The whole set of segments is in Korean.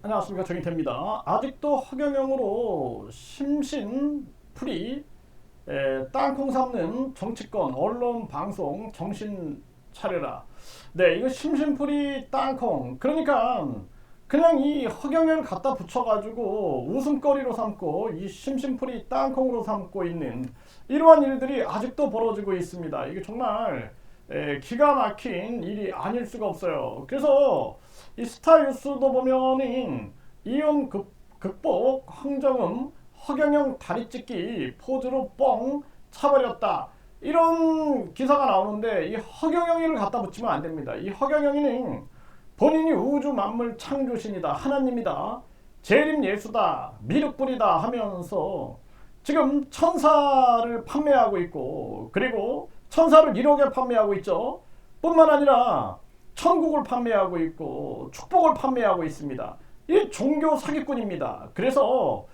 안녕하십니까 정인태입니다. 아직도 허경영으로 심신 풀이 에, 땅콩 삼는 정치권, 언론, 방송 정신 차려라. 네, 이거 심신풀이 땅콩. 그러니까 그냥 이 허경영을 갖다 붙여가지고 웃음거리로 삼고 이 심심풀이 땅콩으로 삼고 있는 이러한 일들이 아직도 벌어지고 있습니다. 이게 정말 에, 기가 막힌 일이 아닐 수가 없어요. 그래서 이 스타뉴스도 보면은 극, 극복 황정음 허경영 다리 찢기 포즈로 뻥 차버렸다. 이런 기사가 나오는데 이 허경영이를 갖다 붙이면 안 됩니다. 이 허경영이는 본인이 우주 만물 창조신이다. 하나님이다. 재림 예수다. 미륵불이다 하면서 지금 천사를 판매하고 있고 그리고 천사를 1억에 판매하고 있죠. 뿐만 아니라 천국을 판매하고 있고 축복을 판매하고 있습니다. 이 종교 사기꾼입니다. 그래서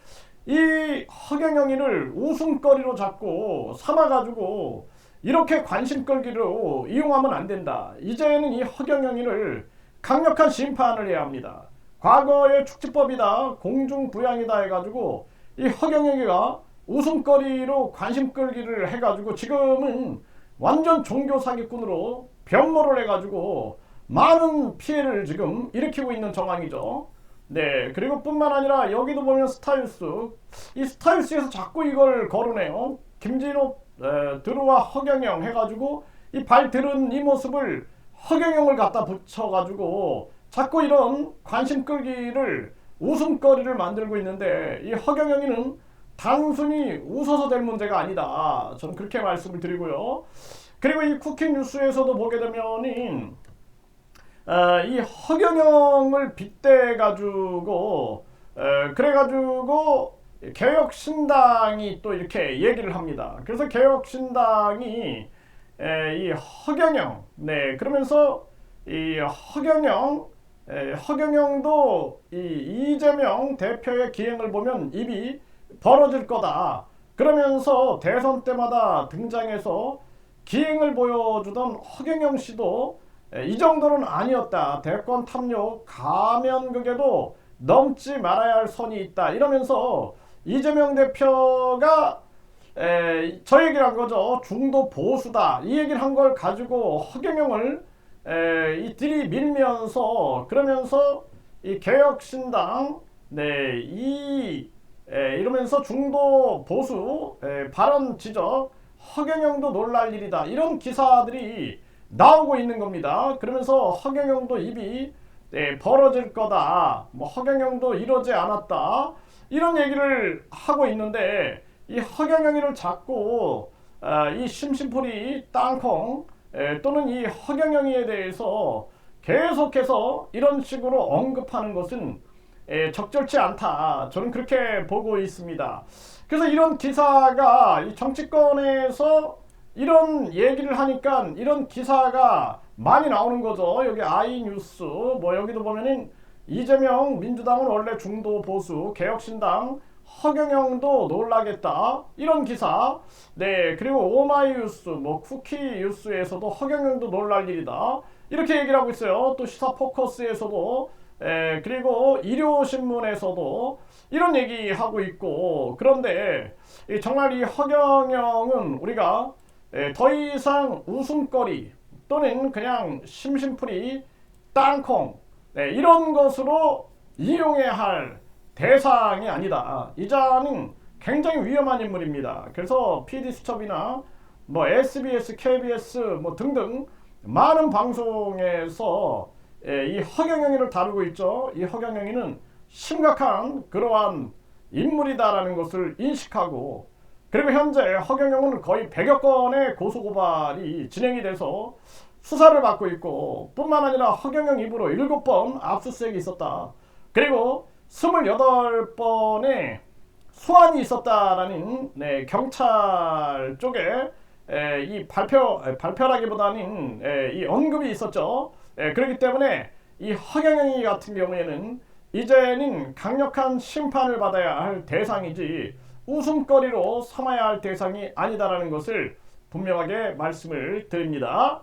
이 허경영이를 웃음거리로 잡고 삼아가지고 이렇게 관심 끌기로 이용하면 안 된다. 이제는 이 허경영이를 강력한 심판을 해야 합니다. 과거의 축지법이다, 공중부양이다 해가지고 이 허경영이가 웃음거리로 관심 끌기를 해가지고 지금은 완전 종교 사기꾼으로 변모를 해가지고 많은 피해를 지금 일으키고 있는 정황이죠. 네, 그리고 뿐만 아니라 여기도 보면 스타일스, 이 스타일스에서 자꾸 이걸 거론해요. 김진호, 에, 드루와 허경영 해가지고 이 발 들은 이 모습을 허경영을 갖다 붙여가지고 자꾸 이런 관심 끌기를 웃음거리를 만들고 있는데 이 허경영이는 단순히 웃어서 될 문제가 아니다. 저는 그렇게 말씀을 드리고요. 그리고 이 쿠킹 뉴스에서도 보게 되면은 어, 이 허경영을 빗대 가지고 어, 그래 가지고 개혁신당이 또 이렇게 얘기를 합니다. 그래서 개혁신당이 에, 이 허경영 네 그러면서 이 허경영 에, 허경영도 이 이재명 대표의 기행을 보면 입이 벌어질 거다. 그러면서 대선 때마다 등장해서 기행을 보여주던 허경영 씨도 이 정도는 아니었다. 대권 탐욕 가면극에도 넘지 말아야 할 선이 있다. 이러면서 이재명 대표가 에, 저 얘기를 한 거죠. 중도 보수다. 이 얘기를 한 걸 가지고 허경영을 에, 이들이 밀면서 그러면서 이 개혁신당 네, 이 에, 이러면서 중도 보수 에, 발언 지적 허경영도 놀랄 일이다. 이런 기사들이 나오고 있는 겁니다. 그러면서 허경영도 입이 네, 벌어질 거다. 뭐 허경영도 이러지 않았다. 이런 얘기를 하고 있는데 이 허경영이를 잡고 아, 이 심심풀이 땅콩 에, 또는 이 허경영이에 대해서 계속해서 이런 식으로 언급하는 것은 에, 적절치 않다. 저는 그렇게 보고 있습니다. 그래서 이런 기사가 이 정치권에서 이런 얘기를 하니까 이런 기사가 많이 나오는 거죠. 여기 아이뉴스 뭐 여기도 보면은 이재명 민주당은 원래 중도 보수 개혁신당 허경영도 놀라겠다. 이런 기사. 네 그리고 오마이뉴스 뭐 쿠키뉴스에서도 허경영도 놀랄 일이다. 이렇게 얘기를 하고 있어요. 또 시사 포커스에서도. 에, 그리고 일요신문에서도 이런 얘기 하고 있고. 그런데 이 정말 이 허경영은 우리가 에, 더 이상 웃음거리 또는 그냥 심심풀이 땅콩 네, 이런 것으로 이용해야 할 대상이 아니다. 이자는 굉장히 위험한 인물입니다. 그래서 PD 수첩이나 뭐 SBS, KBS 뭐 등등 많은 방송에서 예, 이 허경영이를 다루고 있죠. 이 허경영이는 심각한 그러한 인물이다라는 것을 인식하고 그리고 현재 허경영은 거의 100여 건의 고소고발이 진행이 돼서 수사를 받고 있고 뿐만 아니라 허경영 입으로 7번 압수수색이 있었다. 그리고 28번의 소환이 있었다라는 네, 경찰 쪽에 에, 이 발표 에, 발표라기보다는 에, 이 언급이 있었죠. 에, 그렇기 때문에 이 허경영이 같은 경우에는 이제는 강력한 심판을 받아야 할 대상이지 웃음거리로 삼아야 할 대상이 아니다라는 것을 분명하게 말씀을 드립니다.